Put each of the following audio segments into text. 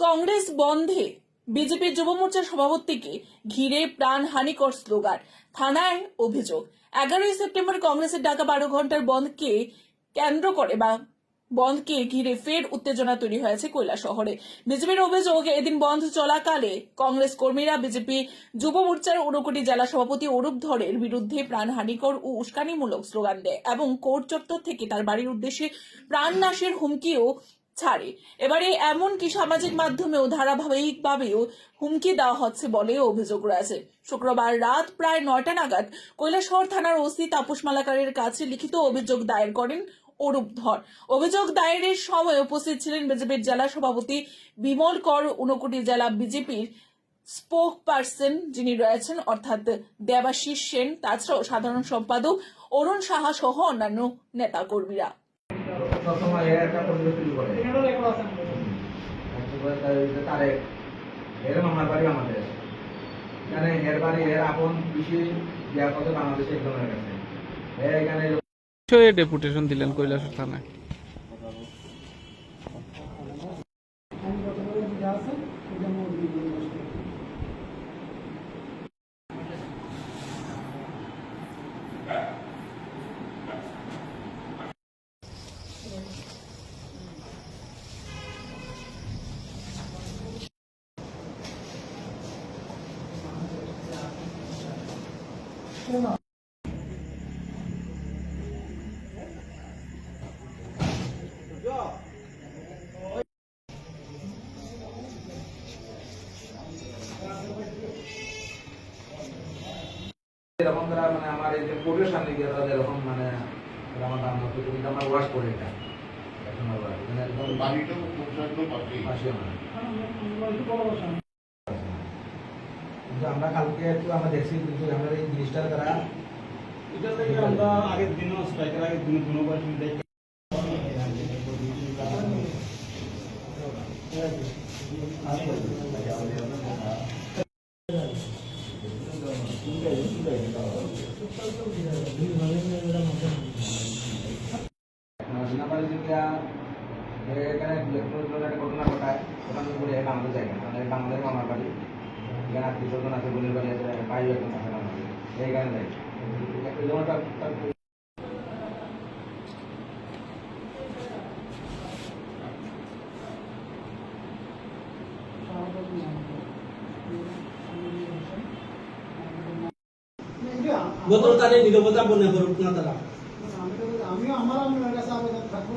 কংগ্রেস বন্ধে বিজেপির যুব মোর্চার সভাপতিকে ঘিরে প্রাণহানিকর স্লোগান, থানায় অভিযোগ। এগারোই সেপ্টেম্বর কংগ্রেসের ডাকা বারো ঘণ্টার বন্ধকে কেন্দ্র করে বা বন্ধকে ঘিরে ফের উত্তেজনা তৈরি হয়েছে কৈলা শহরে। বিজেপির অভিযোগ, এদিন বন্ধ চলাকালে কংগ্রেস কর্মীরা বিজেপি যুব মোর্চার ঊনকোটি জেলা সভাপতি অরূপ ধরের বিরুদ্ধে প্রাণহানিকর ও উস্কানিমূলক স্লোগান দেয় এবং কোর্ট চত্বর থেকে তার বাড়ির উদ্দেশ্যে প্রাণনাশের হুমকিও ছাড়ে। এবারে এমনকি সামাজিক মাধ্যমেও ধারাবাহিকভাবেও হুমকি দেওয়া হচ্ছে বলে অভিযোগ রয়েছে। শুক্রবার রাত প্রায় নয়টা নাগাদ কৈলাসহর থানার ওসি তাপস মালাকারের কাছে লিখিত অভিযোগ দায়ের করেন অরূপ ধর। অভিযোগ দায়েরের সময় উপস্থিত ছিলেন বিজেপির জেলা সভাপতি বিমল কর, ঊনকোটি জেলা বিজেপির স্পোক পার্সন যিনি রয়েছেন, অর্থাৎ দেবাশিস সেন, তাছাড়াও সাধারণ সম্পাদক অরুণ সাহা সহ অন্যান্য নেতাকর্মীরা। সবসময় এর একটা পরিবেশ তৈরি করে একেবারে তার ওই যে তারেক এর মামার বাড়ি আমাদের এখানে এর বাড়ি এর আপন কৃষি বাংলাদেশে একজনের কাছে এখানে ডেপুটেশন দিলেন কৈলাস থানায়। এরকম তারা মানে আমার এই যে কোর্টের সামনে গিয়ে তারা এরকম মানে আমার দাম মতো কিন্তু আমার ওয়াশ করে এটা। এখন আমার বাড়ি। মানে একদম বাড়িটাও পাশেই আমার। কালকে একটু আমরা দেখছি কিন্তু আমরা এই জিনিসটা তারা এটা থেকে আমরা আগের দিনও স্ট্রাইকের আগের দিন দুবার দেখে দিনাবাড়ি এখানে ঘটনা ঘটায়। ওখান ঘুরে জায়গা মানে বাংলাদেশ আমার বাড়ি এখানে আত্মীয় স্বজন আছে বোনের বাড়ি আছে ভাই বাড়ি এইখানে যাই এই জন্য তার তার বোতল তারে নিরবতা মনে করুক না তারা আমিও আমার আমার কাছে আবেদন থাকব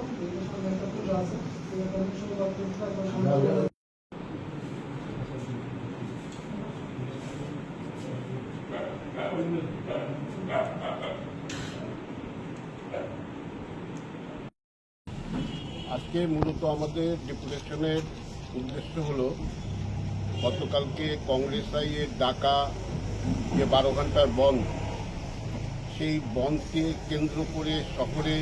আজকে মূলত আমাদের ডেপুটেশনের উদ্দেশ্য হলো, গতকালকে কংগ্রেস আইয়ের ডাকা যে বারো ঘণ্টার বন্ধ, সেই বন্ধকে কেন্দ্র করে শহরে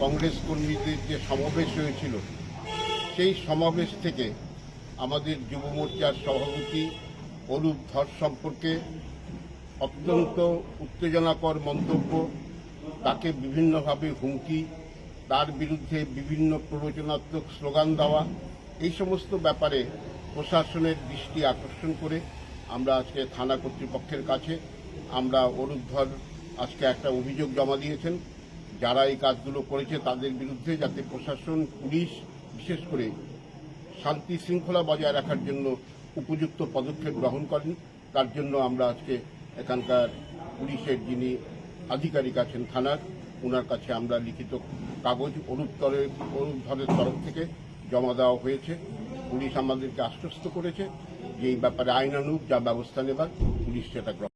কংগ্রেস কর্মীদের যে সমাবেশ হয়েছিল, সেই সমাবেশ থেকে আমাদের যুব মোর্চার সভাপতি অরূপ ধর সম্পর্কে অত্যন্ত উত্তেজনাকর মন্তব্য, তাকে বিভিন্নভাবে হুমকি তার বিরুদ্ধে বিভিন্ন প্ররোচনাত্মক স্লোগান দেওয়া, এই সমস্ত ব্যাপারে প্রশাসনের দৃষ্টি আকর্ষণ করে আমরা আজকে থানা কর্তৃপক্ষের কাছে আমরা অরুদ্ধর আজকে একটা অভিযোগ জমা দিয়েছেন। যারা এই কাজগুলো করেছে তাদের বিরুদ্ধে যাতে প্রশাসন, পুলিশ, বিশেষ করে শান্তি শৃঙ্খলা বজায় রাখার জন্য উপযুক্ত পদক্ষেপ গ্রহণ করেন, তার জন্য আমরা আজকে এখানকার পুলিশের যিনি আধিকারিক আছেন থানার ওনার কাছে আমরা লিখিত কাগজ অনুত্তরের অনুদ্ধরের তরফ থেকে জমা দেওয়া হয়েছে। পুলিশ আমাদেরকে আশ্বস্ত করেছে যে এই ব্যাপারে আইনানুগ যা ব্যবস্থা নেবার, পুলিশ সেটা গ্রহণ